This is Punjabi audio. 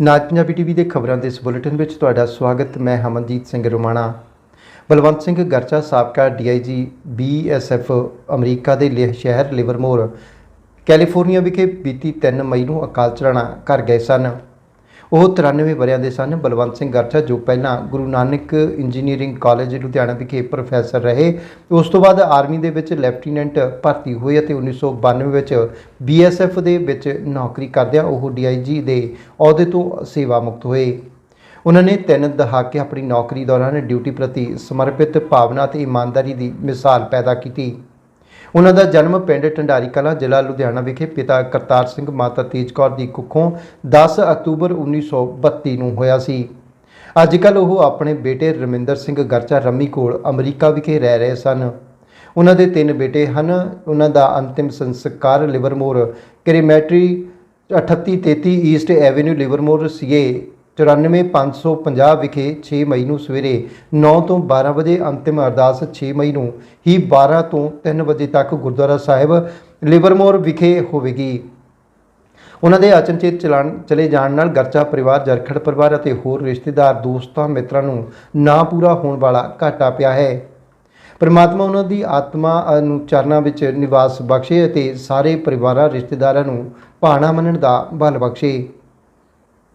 ਨਾਜ ਪੰਜਾਬੀ ਟੀਵੀ ਦੇ ਖਬਰਾਂ ਦੇ ਇਸ ਬੁਲੇਟਿਨ ਵਿੱਚ ਤੁਹਾਡਾ ਸਵਾਗਤ, ਮੈਂ ਹਮਨਜੀਤ ਸਿੰਘ ਰੋਮਾਣਾ। ਬਲਵੰਤ ਸਿੰਘ ਗਰਚਾ ਸਾਬਕਾ ਡੀਆਈਜੀ ਬੀਐਸਐਫ ਅਮਰੀਕਾ ਦੇ ਲੇਹ ਸ਼ਹਿਰ ਲਿਵਰਮੋਰ, ਕੈਲੀਫੋਰਨੀਆ ਵਿਖੇ ਬੀਤੀ 3 ਮਈ ਨੂੰ ਅਕਾਲ ਚਲਾਣਾ ਕਰ ਗਏ ਸਨ। ਉਹ 93 ਵਰ੍ਹਿਆਂ ਦੇ ਸਨ। ਬਲਵੰਤ ਸਿੰਘ ਗਰਚਾ ਜੋ ਪਹਿਲਾਂ ਗੁਰੂ ਨਾਨਕ ਇੰਜੀਨੀਅਰਿੰਗ ਕਾਲਜ ਲੁਧਿਆਣਾ ਵਿਖੇ ਪ੍ਰੋਫੈਸਰ ਰਹੇ, ਉਸ ਤੋਂ ਬਾਅਦ ਆਰਮੀ ਦੇ ਵਿੱਚ ਲੈਫਟੀਨੈਂਟ ਭਰਤੀ ਹੋਏ ਅਤੇ 1992 ਵਿੱਚ ਬੀਐਸਐਫ ਦੇ ਵਿੱਚ ਨੌਕਰੀ ਕਰਦਿਆਂ ਉਹ ਡੀਆਈਜੀ ਦੇ ਅਹੁਦੇ ਤੋਂ ਸੇਵਾ ਮੁਕਤ ਹੋਏ। ਉਹਨਾਂ ਨੇ ਤਿੰਨ ਦਹਾਕੇ ਆਪਣੀ ਨੌਕਰੀ ਦੌਰਾਨ ਡਿਊਟੀ ਪ੍ਰਤੀ ਸਮਰਪਿਤ ਭਾਵਨਾ ਅਤੇ ਇਮਾਨਦਾਰੀ ਦੀ ਮਿਸਾਲ ਪੈਦਾ ਕੀਤੀ। ਉਹਨਾਂ ਦਾ ਜਨਮ ਪਿੰਡ ਢੰਡਾਰੀ ਕਲਾਂ ਜ਼ਿਲ੍ਹਾ ਲੁਧਿਆਣਾ ਵਿਖੇ ਪਿਤਾ ਕਰਤਾਰ ਸਿੰਘ ਮਾਤਾ ਤੇਜ ਕੌਰ ਦੀ ਕੁੱਖੋਂ 10 ਅਕਤੂਬਰ 1932 ਨੂੰ ਹੋਇਆ ਸੀ। ਅੱਜ ਕੱਲ ਉਹ ਆਪਣੇ ਬੇਟੇ ਰਮਿੰਦਰ ਸਿੰਘ ਗਰਚਾ ਰੰਮੀ ਕੋਲ ਅਮਰੀਕਾ ਵਿਖੇ ਰਹਿ ਰਹੇ ਸਨ। ਉਹਨਾਂ ਦੇ ਤਿੰਨ ਬੇਟੇ ਹਨ। ਉਹਨਾਂ ਦਾ ਅੰਤਿਮ ਸੰਸਕਾਰ Livermore crematory 3833 east avenue Livermore CA 94550 ਵਿਖੇ 6 ਮਈ ਨੂੰ ਸਵੇਰੇ 9 ਤੋਂ 12 ਵਜੇ ਅੰਤਿਮ ਅਰਦਾਸ 6 ਮਈ ਨੂੰ ਹੀ 12 ਤੋਂ 3 ਵਜੇ ਤੱਕ ਗੁਰਦੁਆਰਾ ਸਾਹਿਬ ਲਿਵਰਮੋਰ ਵਿਖੇ ਹੋਵੇਗੀ। ਉਹਨਾਂ ਦੇ ਅਚਨਚੇਤ ਚਲਾਣ, ਚਲੇ ਜਾਣ ਨਾਲ ਗਰਚਾ ਪਰਿਵਾਰ, ਜਰਖੜ ਪਰਿਵਾਰ ਅਤੇ ਹੋਰ ਰਿਸ਼ਤੇਦਾਰ, ਦੋਸਤਾਂ, ਮਿੱਤਰਾਂ ਨੂੰ ਨਾ ਪੂਰਾ ਹੋਣ ਵਾਲਾ ਘਾਟਾ ਪਿਆ ਹੈ। ਪਰਮਾਤਮਾ ਉਹਨਾਂ ਦੀ ਆਤਮਾ ਨੂੰ ਚਰਨਾਂ ਵਿੱਚ ਨਿਵਾਸ ਬਖਸ਼ੇ ਅਤੇ ਸਾਰੇ ਪਰਿਵਾਰਾਂ, ਰਿਸ਼ਤੇਦਾਰਾਂ ਨੂੰ ਭਾਣਾ ਮੰਨਣ ਦਾ ਬਲ ਬਖਸ਼ੇ।